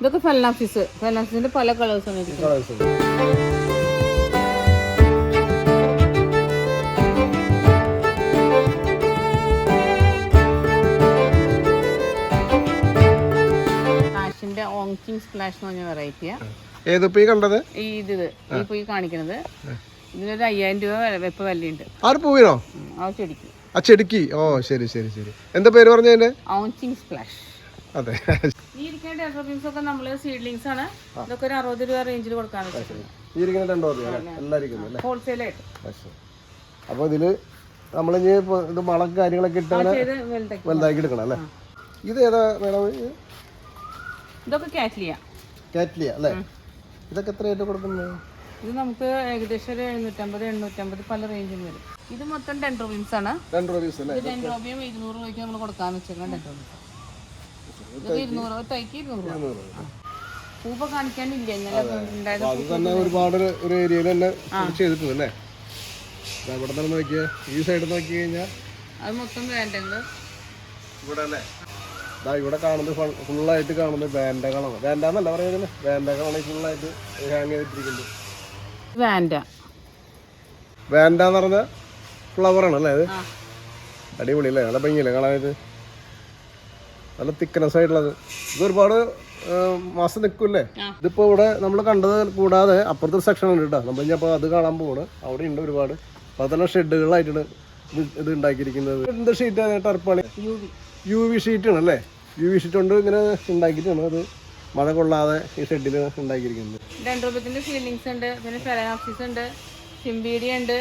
ഇതൊക്കെ ഫെലനാഫിസ് ഫെലനാഫിസിന്റെ പല കളേഴ്സാണ് ഇരിക്കുന്നത്. ഓങ്കിങ് സ്പ്ലാഷ് എന്ന് പറഞ്ഞ വെറൈറ്റിയാ ഏതിപ്പോ ഈ കണ്ടത്? ഈ ഇത് ഈ പോയി കാണിക്കുന്നത് ഇതിനൊരു അയ്യായിരം രൂപ വെപ്പ വിലയുണ്ട്. ആര് പൂവിനോ ആ ചെടിക്ക്. ആ ചെടിക്ക്. ഓ ശരി ശരി ശരി. എന്താ പേര് പറഞ്ഞതിന്റെ? ഓങ്കിങ് സ്പ്ലാഷ് അതെ. ഈ ഇരിക്കുന്ന ഒക്കെ നമ്മൾ സീഡ്ലിങ്സ് ആണ്. ഇതൊക്കെ ഒരു അറുപത് രൂപ റേഞ്ചിൽ കൊടുക്കാൻ വെച്ചിട്ടുണ്ട് ഈ ഇരിക്കുന്ന രണ്ടോ എല്ലാം അല്ലേ? അപ്പോൾ ഇതിൽ നമ്മളിനി ഇത് മളം കാര്യങ്ങളൊക്കെ ഇട്ടാണ് വലുതാക്കി എടുക്കണം അല്ലേ? ഇത് ഏതാ മേഡം ഇതൊക്കെ കാറ്റ്ലിയ. കാറ്റ്ലിയ അല്ലേ? ഇതൊക്കെ എത്ര ആയിട്ട് കൊടുക്കുന്നത് ഇത് നമുക്ക് ഏകദേശം ഒരു എഴുന്നൂറ്റമ്പത് എണ്ണൂറ്റമ്പത് പല റേഞ്ചും വരും. ഇത് മൊത്തം ടെൻ ഡെൻഡ്രോബീൻസ് ആണ് ഇത് ഡെൻഡ്രോബിയം ഇരുന്നൂറ് രൂപയ്ക്ക് നമ്മൾ കൊടുക്കാൻ വെച്ചേക്കണം ടെൻ ഇത് അത് തന്നെ ഒരുപാട് ഒരു ഏരിയയിൽ തന്നെ ചെയ്തിട്ടുണ്ട് അല്ലേ? ഇവിടെ തന്നെ നോക്കിയേ. ഈ സൈഡിൽ നോക്കി കഴിഞ്ഞാൽ അത് മൊത്തം വേണ്ടത്. ഇവിടെ അല്ലേ? ദാ ഇവിടെ കാണുന്നത് ഫുള്ളായിട്ട് കാണുന്നത് വേണ്ടകളാണ്. വേണ്ടെന്നല്ല പറയുന്നത്. വേണ്ടകളാണ് ഫുള്ളായിട്ട് ഹാങ് ചെയ്തിട്ടിരിക്കുന്നത്. വേണ്ട. വേണ്ടെന്ന് പറഞ്ഞ ഫ്ലവറാണ് അല്ലേ അത്? അടിപൊളി അല്ലേ? നല്ല ഭംഗിയല്ലേ കാണാനായിട്ട്? നല്ല തിക്നെസ് ആയിട്ടുള്ളത്. ഇത് ഒരുപാട് മാസം നിൽക്കൂല്ലേ. ഇതിപ്പോ ഇവിടെ നമ്മൾ കണ്ടത് കൂടാതെ അപ്പുറത്തെ സെക്ഷൻ ഉണ്ട് കേട്ടോ. നമ്മൾ ഇനി അപ്പോൾ അത് കാണാൻ പോവാണ്. അവിടെ ഉണ്ട് ഒരുപാട്. അതെല്ലാം ഷെഡുകളായിട്ടാണ് ഇത് ഉണ്ടാക്കിയിരിക്കുന്നത്. എന്ത് ഷീറ്റാണ് ടർപ്പാളി യു വി ഷീറ്റ് ആണ് അല്ലേ? യു വി ഷീറ്റ് കൊണ്ട് ഇങ്ങനെ ഉണ്ടാക്കിയിട്ടാണ് അത് മഴ കൊള്ളാതെ ഈ ഷെഡിൽ ഉണ്ടാക്കിയിരിക്കുന്നത്. ഡെൻഡ്രോബത്തിന്റെ ഫീലിങ്സ് ഉണ്ട് പിന്നെ ഫെലനാപ്സിസ് ഉണ്ട് ഉണ്ട്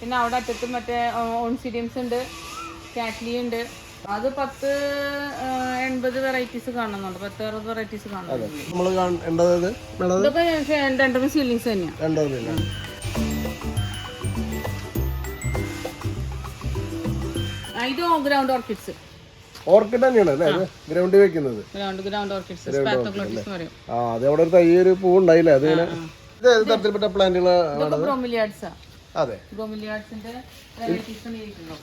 പിന്നെ അവിടെ അറ്റത്ത് മറ്റേ ഓൺസിഡിയംസ് ഉണ്ട് കാറ്റ്ലി ഉണ്ട്. അത് പത്ത് എൺപത് വെറൈറ്റീസ് കാണുന്നുണ്ട്. പത്ത് അറുപത് വെറൈറ്റീസ് കാണുന്നുണ്ട്. നമ്മൾ കാണേണ്ടത് ഇതൊക്കെ ഡെൻഡ്രോബിൻ ഫീലിങ്സ് തന്നെയാണ് രണ്ടോ ഇത് ഗ്രൗണ്ട് ഓർക്കിഡ്സ് ഓർക്കിഡ് തന്നെയാണ് അല്ലേ? ഗ്രൗണ്ടിൽ വെക്കുന്നത്. ഗ്രൗണ്ട് ഗ്രൗണ്ട് ഓർക്കിഡ്സ് സ്പാത്തോക്ലോട്ടിസ് എന്ന് പറയും. ആ അത് അവിടെ ഒരു തൈ ഒരു പൂ ഉണ്ടായില്ലേ അത് ഇത് ഏത് തരത്തിൽപ്പെട്ട പ്ലാന്റുകൾ ബ്രോമിലിയാഡ്സാ അതെ. ബ്രോമിലിയാഡ്സിന്റെ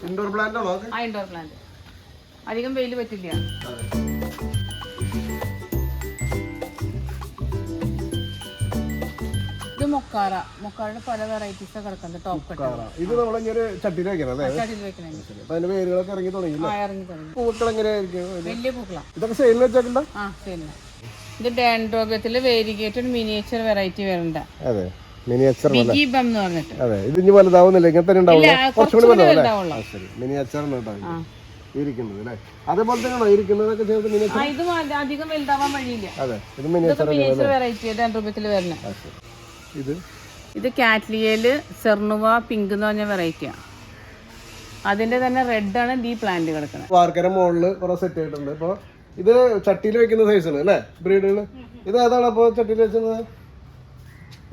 ഇൻഡോർ പ്ലാന്റ് ആണോ ഇൻഡോർ പ്ലാന്റ് അധികം വെയിൽ പറ്റില്ല. ഇത് മൊക്കാറ. മൊക്കാറയുടെ പല വെറൈറ്റീസ് കിടക്കുന്നത് ടോപ്പ് കട്ട് ഇത് ഒരു ചട്ടിയിൽ വെക്കണം ചട്ടിയിൽ വെക്കണേ. അതിന്റെ വേരുകളൊക്കെ ഇറങ്ങി തുടങ്ങി ആ ഇറങ്ങി തുടങ്ങി. പൂക്കൾ എങ്ങനെയായിരിക്കും വലിയ പൂക്കളാ. ഇതൊക്കെ സെയിലിൽ വെച്ചേക്കണ്ട? ആ ശരി ഇത് ഡാൻഡ്രോഗത്തിൽ വേരിഗേറ്റഡ് മിനിയേച്ചർ വെറൈറ്റി വരണ്ട അതെ. മിനിയേച്ചർ ബിഗി ബം എന്ന് പറഞ്ഞിട്ട്. അതെ. ഇത് ഇനി വലുതാവുന്നില്ല. ഇങ്ങനെ തന്നെ ഉണ്ടാവും ഇല്ല കുറച്ചുകൂടി വലുതാവും മിനിയേച്ചർ ആ. ഇരിക്കുന്നത് അല്ലേ? അതേപോലെ തന്നെയാണോ ഇരിക്കുന്നതൊക്കെ ചേർത്ത് മിനിയേച്ചർ? ആ ഇത് അധികം വലുതാവാൻ വഴിയില്ല. അതെ ഇത് മിനിയേച്ചർ വെറൈറ്റി ഡാൻഡ്രോബിയത്തിൽ വരുന്നത്. ഇത്? ഇത് കാറ്റ്ലിയയിൽ സെർണുവ പിങ്ക് എന്ന് പറഞ്ഞ വെറൈറ്റിയാണ് അതിന്റെ തന്നെ റെഡ് ആണ് ഈ പ്ലാന്റ് കിടക്കുന്നത്. വാർക്കര മുകളിൽ കുറെ സെറ്റ് ആയിട്ടുണ്ട് ഇപ്പൊ ഇത് ചട്ടിയിൽ വെക്കുന്ന സൈസാണ് അല്ലേ? ബ്രീഡുകൾ ഇത് ഏതാണ് അപ്പൊ ചട്ടിയിൽ വെച്ചത്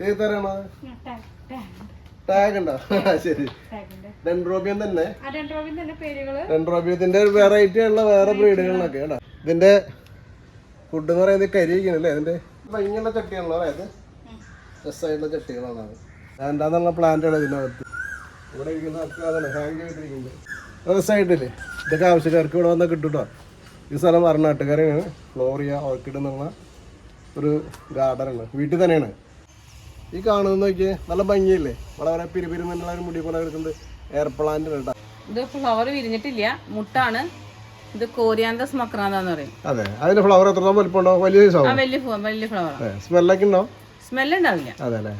ഏത് തരാണ്? ടാഗ് ഉണ്ടോ? ശരി. ഡെൻഡ്രോബിയൻ തന്നെ. ഡെൻഡ്രോബിയത്തിന്റെ വെറൈറ്റി ഉള്ള വേറെ ബ്രീഡുകളിലൊക്കെ കേട്ടോ. ഇതിന്റെ ഫുഡ് എന്ന് പറയുന്നത് കരിയിരിക്കണം അല്ലേ ഇതിന്റെ ഭംഗിയുള്ള ചട്ടിയാണല്ലോ അതായത് രസമായിട്ടുള്ള ചട്ടികളാണ് എന്താന്നുള്ള പ്ലാന്റാണ് ഇതിനകത്ത്. ഇവിടെ ഇരിക്കുന്ന അതാണ് ഹാങ് ചെയ്തിരിക്കുന്നത്. രസമായിട്ടില്ലേ? ഇതൊക്കെ ആവശ്യക്കാർക്ക് ഇവിടെ വന്നാൽ കിട്ടും കേട്ടോ. ഈ സ്ഥലം വരണാട്ടുകാരെയാണ് ഫ്ലോറിയ ഓർക്കിഡ് എന്നുള്ള ഒരു ഗാർഡനാണ് വീട്ടിൽ തന്നെയാണ്. ഈ കാണുന്ന നോക്കിയേ നല്ല ഭംഗിയല്ലേ? വളരെ പിരിപിരി എന്നുള്ള ഒരു മുടി പോലെ കിടക്കുന്നത് എയർ പ്ലാന്റ് കേട്ടോ. ഇത് ഫ്ലവർ വിരിഞ്ഞിട്ടില്ല. മുട്ടാണ്. ഇത് കോരിയാന്തസ് മക്രാന്താന്ന് പറയും. അതെ അതിന്റെ ഫ്ലവർ എത്രത്തോളം വലിപ്പമുണ്ടോ? വലിയ സൈസ് വലിയ ഫ്ലവർ വലിയ അതെ സ്മെല്ലൊക്കെ ഉണ്ടോ? സ്മെല്ല് ഉണ്ടാവില്ല. അതെ അല്ലേ?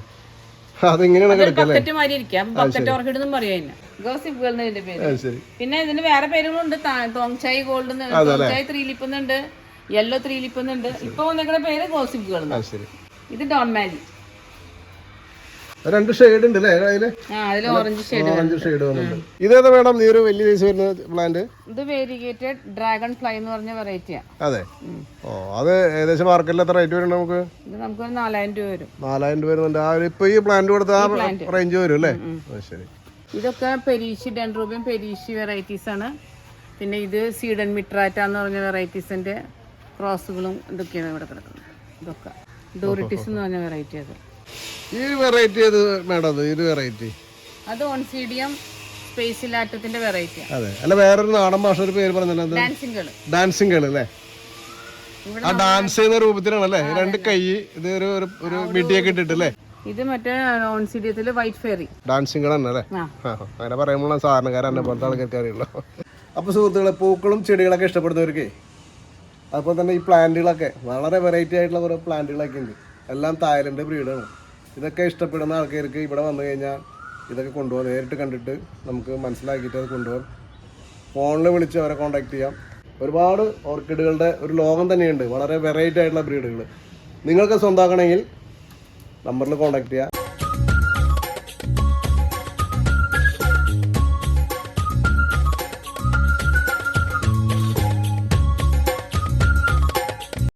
പിന്നെ ഇതിന് വേറെ പേരുകളുണ്ട് Thongchai gold Thongchai three lip എന്നുണ്ട് യെല്ലോ ത്രീ ലിപ്പ് എന്നുണ്ട് ഇപ്പൊ വന്നിരിക്കുന്ന പേര് ഗോസിപ്പ് ഗേൾ ശരി. ഇത് ഡോൺ മാലി രണ്ട് ഷെയ്ഡ് ഉണ്ട് അല്ലേ? അതിൽ? ആ അതിൽ ഓറഞ്ച് ഷെയ്ഡ് വന്നിട്ടുണ്ട് ഇതേതാ മേഡം ഈ ഒരു വലിയ സൈസ് വരുന്ന പ്ലാന്റ് ഇത് വേരിഗേറ്റഡ് ഡ്രാഗൺ ഫ്ലൈ എന്ന് പറഞ്ഞ വെറൈറ്റിയാ അതെ. ഓ അത് ഏകദേശം മാർക്കറ്റിൽ എത്ര റേറ്റ് വരും നമുക്ക്? ഇത് നമുക്കൊരു നാലായിരം രൂപ വരും. നാലായിരം രൂപ വരുന്നുണ്ട്. ആ ഒരു ഇപ്പൊ ഈ പ്ലാന്റ് കൊടുത്ത ആ റേഞ്ച് വരും അല്ലേ? ശരി. ഇതൊക്കെ പെരീഷി ഡെൻഡ്രോബിയം പെരീഷി വെറൈറ്റീസ് ആണ്. പിന്നെ ഇത് സീഡൻ മിട്രാറ്റ എന്ന് പറഞ്ഞ വെറൈറ്റീസിന്റെ ക്രോസുകളും ഇതൊക്കെയാണ് ഇവിടെ കിടക്കുന്നത്. ഇതൊക്കെ. ഡോറിറ്റീസ് എന്ന് പറഞ്ഞ വെറൈറ്റി അത് ഈ വെറൈറ്റി ഏത് മേഡം അത്? ഒരു വെറൈറ്റി അത് ഓൺസീഡിയം സ്പേസിലാറ്റത്തിന്റെ വെറൈറ്റി അതെ. അല്ല വേറൊരു നാടൻ ഭാഷ ഒരു പേര് പറഞ്ഞല്ലോ ഡാൻസിംഗ് ഡാൻസിങ് അല്ലേ? ആ ഡാൻസ് ചെയ്യുന്ന രൂപത്തിലാണ് അല്ലേ രണ്ട് കൈ ഇത് ഒരു ഒരു- മിടിയൊക്കെ ഇട്ടിട്ട് അല്ലേ ഇത് മറ്റേ ഓൺസിഡിയത്തിൽ വൈറ്റ് ഫെയറി ഡാൻസിങ് തന്നെ അല്ലേ? അങ്ങനെ പറയുമ്പോൾ സാധാരണക്കാരൻ എന്നെ പോലത്തെ ആൾക്കാർക്ക് അറിയുള്ളൂ. അപ്പോൾ സുഹൃത്തുക്കളെ പൂക്കളും ചെടികളൊക്കെ ഇഷ്ടപ്പെടുന്നവർക്ക് അതുപോലെ തന്നെ ഈ പ്ലാന്റുകളൊക്കെ വളരെ വെറൈറ്റി ആയിട്ടുള്ള കുറേ പ്ലാന്റുകളൊക്കെ ഉണ്ട്. എല്ലാം തായ്ലൻഡ് ബ്രീഡാണ് ഇതൊക്കെ ഇഷ്ടപ്പെടുന്ന ആൾക്കാർക്ക് ഇവിടെ വന്നു കഴിഞ്ഞാൽ ഇതൊക്കെ കൊണ്ടുപോകാം. നേരിട്ട് കണ്ടിട്ട് നമുക്ക് മനസ്സിലാക്കിയിട്ട് അത് കൊണ്ടുപോകാം. ഫോണിൽ വിളിച്ച് അവരെ കോൺടാക്ട് ചെയ്യാം. ഒരുപാട് ഓർക്കിഡുകളുടെ ഒരു ലോകം തന്നെയുണ്ട്. വളരെ വെറൈറ്റി ആയിട്ടുള്ള ബ്രീഡുകൾ നിങ്ങൾക്ക് സ്വന്തമാക്കണമെങ്കിൽ നമ്പറിൽ കോൺടാക്ട് ചെയ്യാം.